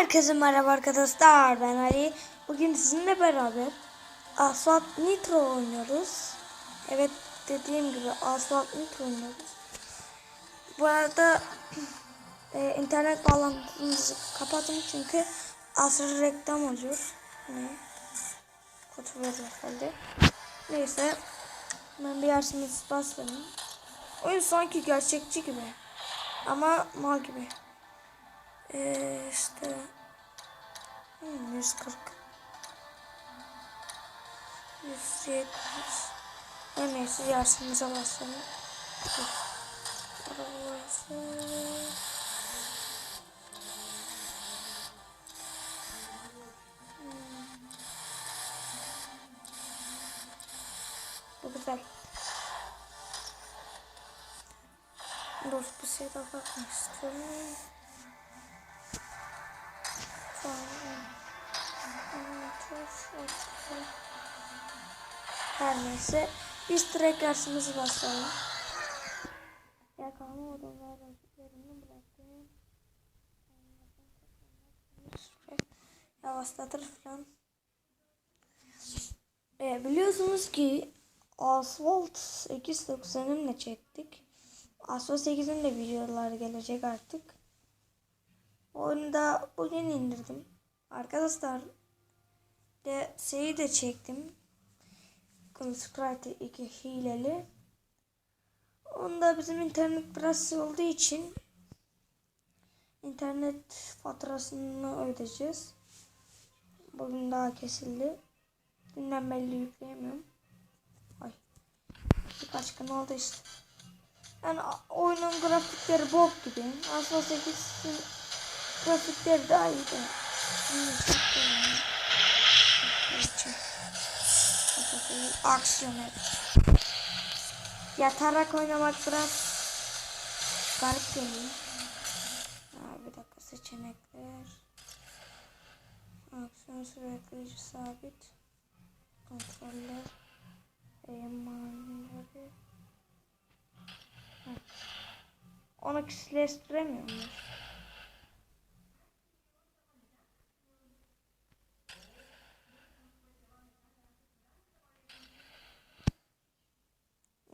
Herkese merhaba arkadaşlar ben Ali. Bugün sizinle beraber Asphalt Nitro oynuyoruz. Evet dediğim gibi Asphalt Nitro oynuyoruz. Bu arada e, internet bağlantımızı kapatın çünkü asır reklam oluyor. Ne? Kötü bir herhalde. Neyse ben bir yersiniz basmayayım. Oyun sanki gerçekçi gibi. Ama mal gibi. Ee, işte hmm, 140 170 en iyisi yersinize basalım. Burası. Bu güzel. Dur bir şey daha bakmak istiyorum. Her neyse biz direkt dersimizi başlayalım. Yakalama odalar rakiplerini bıraktım. Yavaşlatır falan. E, biliyorsunuz ki Asphalt 890'ını çektik. Asphalt 8'in de videoları gelecek artık. Onu da bugün indirdim. Arkadaşlar de şeyi de çektim. Conscrite 2 hileli. Onda bizim internet biraz olduğu için internet faturasını ödeyeceğiz. Bugün daha kesildi. Dünden belli yükleyemiyorum. Ay. Birkaç gün oldu işte. Yani oyunun grafikleri bok gibi. Asla 8'in grafikleri daha iyi de. Aksiyon hep. Yatarak oynamak biraz garip geliyor. Aa, bir dakika seçenekler. Aksiyon sürekli sabit. Kontroller. Eğimleri. Onu kişileştiremiyor muyuz?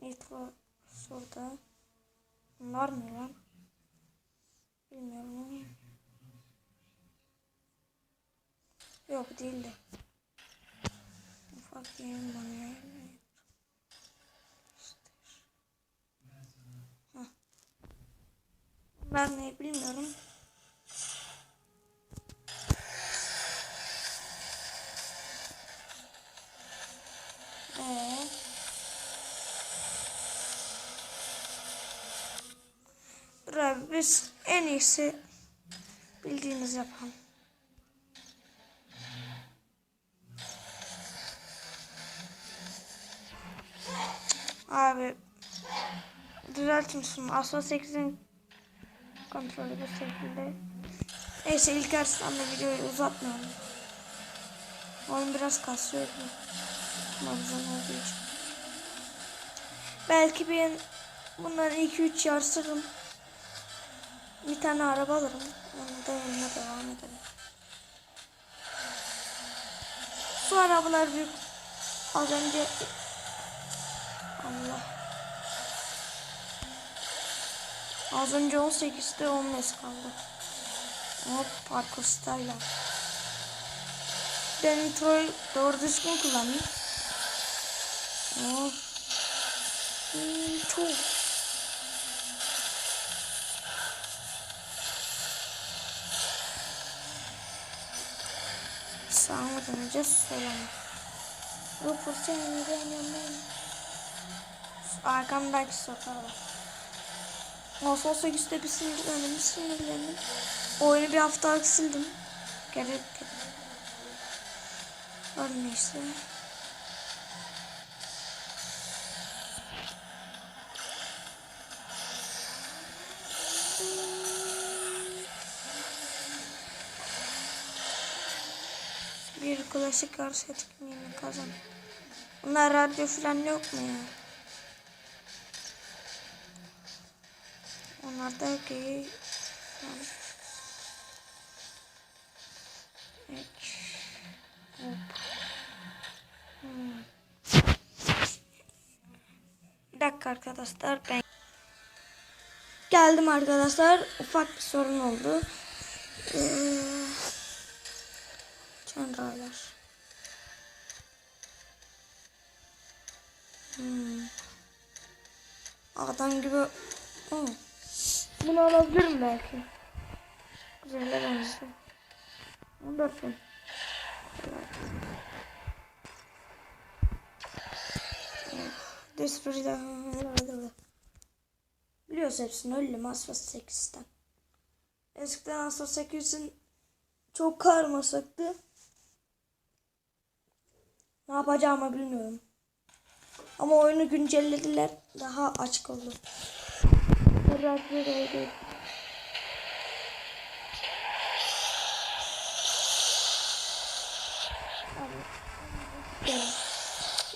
Nitro şurada. Bunlar ne lan? Bilmiyorum. Yok değildi. Ufak yayın bana Ben ne bilmiyorum. Biz en iyisi bildiğiniz yapalım. Abi düzeltin şunu. Asla 8'in kontrolü bu şekilde. Neyse ilk arasından da videoyu uzatmayalım. Oyun biraz kasıyor. Mavzan olduğu için. Belki ben bunları 2-3 yarsırım. Bir tane araba alırım. Onu da yanına devam edelim. Şu arabalar büyük. Az önce Allah. Az önce 18'de 15 kaldı. Hop parkur style. Ben nitroyu doğru düzgün kullanayım. Hop. Hmm, çok. Sağa mı döneceğiz? Sola mı? Rupur senin benim. Arkamdaki sokağa bak. Olsa olsa işte bir sinirlendim, sinirlendim. Oyunu bir hafta sildim. Gerek yok. Var neyse. Bir klasik arsa etkinliğini kazan. Bunlar radyo falan yok mu ya? Onlar da yok iyi. Hiç. Hop. Hmm. Bir dakika arkadaşlar ben geldim arkadaşlar ufak bir sorun oldu. Ee, Çandralar. Hmm. Adam gibi Hmm. Bunu alabilirim belki. Güzel benziyor. 14 bin. Desperate. Biliyoruz hepsini öyle mi? Asfalt 8'den. Eskiden Asfalt 8'in çok karmasaktı. Ne yapacağımı bilmiyorum. Ama oyunu güncellediler. Daha açık oldu. Bir oldu.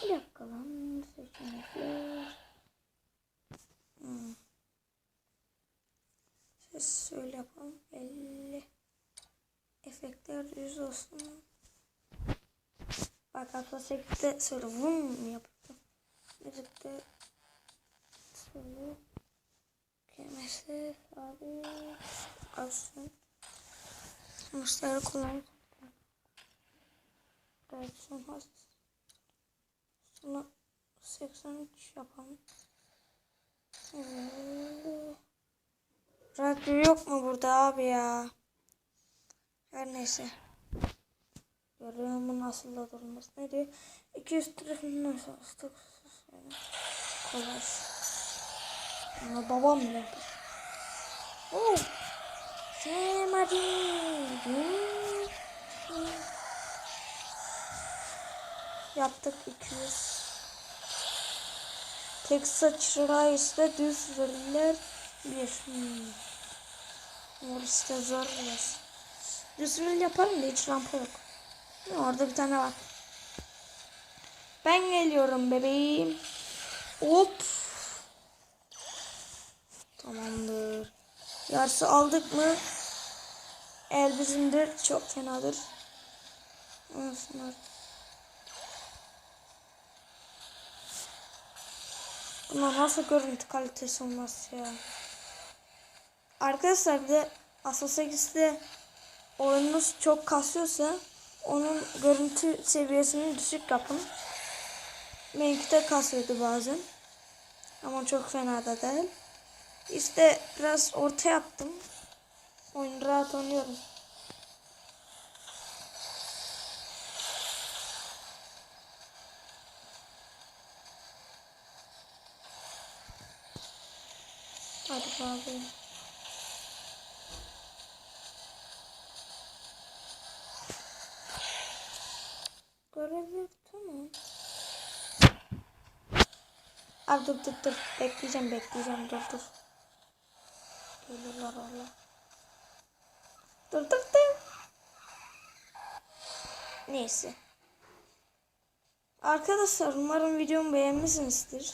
Bir dakika lan. Seçenekler. Hmm. Yapalım. 50. Efektler 100 olsun. Bak hatta 8'de şöyle vum yaptım. Müzikte şöyle kemesi abi alsın. Sonuçları kullan. Reaksiyon has. Sonra 83 yapalım. Evet. Radyo yok mu burada abi ya? Her neyse. Görüyor musun nasıl da durmaz? Ne diyor? 200 tarafından çalıştık. Kolay. Ama babam ne? Oh. Semadi. Yaptık 200. Tek sıçra ise düz veriler bir. Hmm. Da zor biraz. Düz rol yaparım da hiç rampa yok. Orada bir tane var. Ben geliyorum bebeğim. Hop. Tamamdır. Yarısı aldık mı? El. Çok fenadır. Olsunlar. Nasıl görüntü kalitesi olmaz ya. Arkadaşlar bir de Asıl 8'de oyununuz çok kasıyorsa onun görüntü seviyesini düşük yapın. Benimki de kasıyordu bazen. Ama çok fena da değil. İşte biraz orta yaptım. Oyunu rahat oynuyorum. Hadi bakalım. Yok tamam. Abi dur dur dur. Bekleyeceğim bekleyeceğim dur dur. Gelirler Allah. Dur dur dur. Neyse. Arkadaşlar umarım videomu beğenmişsinizdir.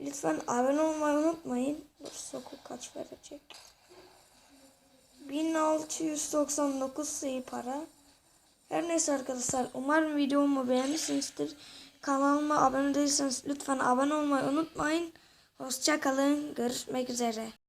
Lütfen abone olmayı unutmayın. Dur sokul kaç verecek. 1699 iyi para. Her neyse arkadaşlar umarım videomu beğenmişsinizdir. Kanalıma abone değilseniz lütfen abone olmayı unutmayın. Hoşçakalın. Görüşmek üzere.